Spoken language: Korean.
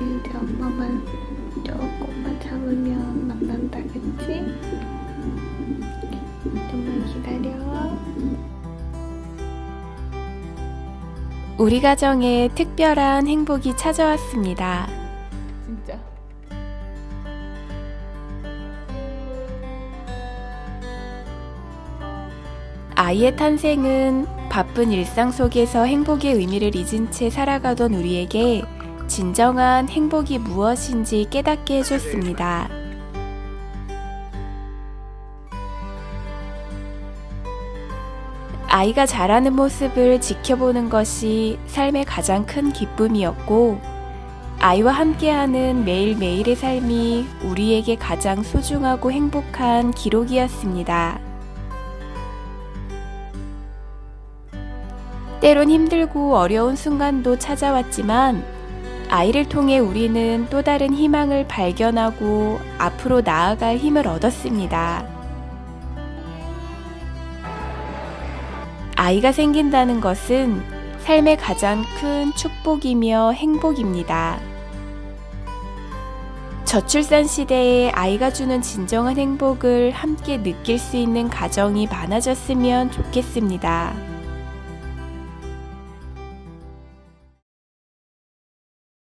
이제 엄마만 조금만 참으면 만난다, 그치? 좀만 기다려. 우리 가정에 특별한 행복이 찾아왔습니다. 진짜. 아이의 탄생은 바쁜 일상 속에서 행복의 의미를 잊은 채 살아가던 우리에게 진정한 행복이 무엇인지 깨닫게 해줬습니다. 아이가 자라는 모습을 지켜보는 것이 삶의 가장 큰 기쁨이었고, 아이와 함께하는 매일매일의 삶이 우리에게 가장 소중하고 행복한 기록이었습니다. 때론 힘들고 어려운 순간도 찾아왔지만 아이를 통해 우리는 또 다른 희망을 발견하고 앞으로 나아갈 힘을 얻었습니다. 아이가 생긴다는 것은 삶의 가장 큰 축복이며 행복입니다. 저출산 시대에 아이가 주는 진정한 행복을 함께 느낄 수 있는 가정이 많아졌으면 좋겠습니다.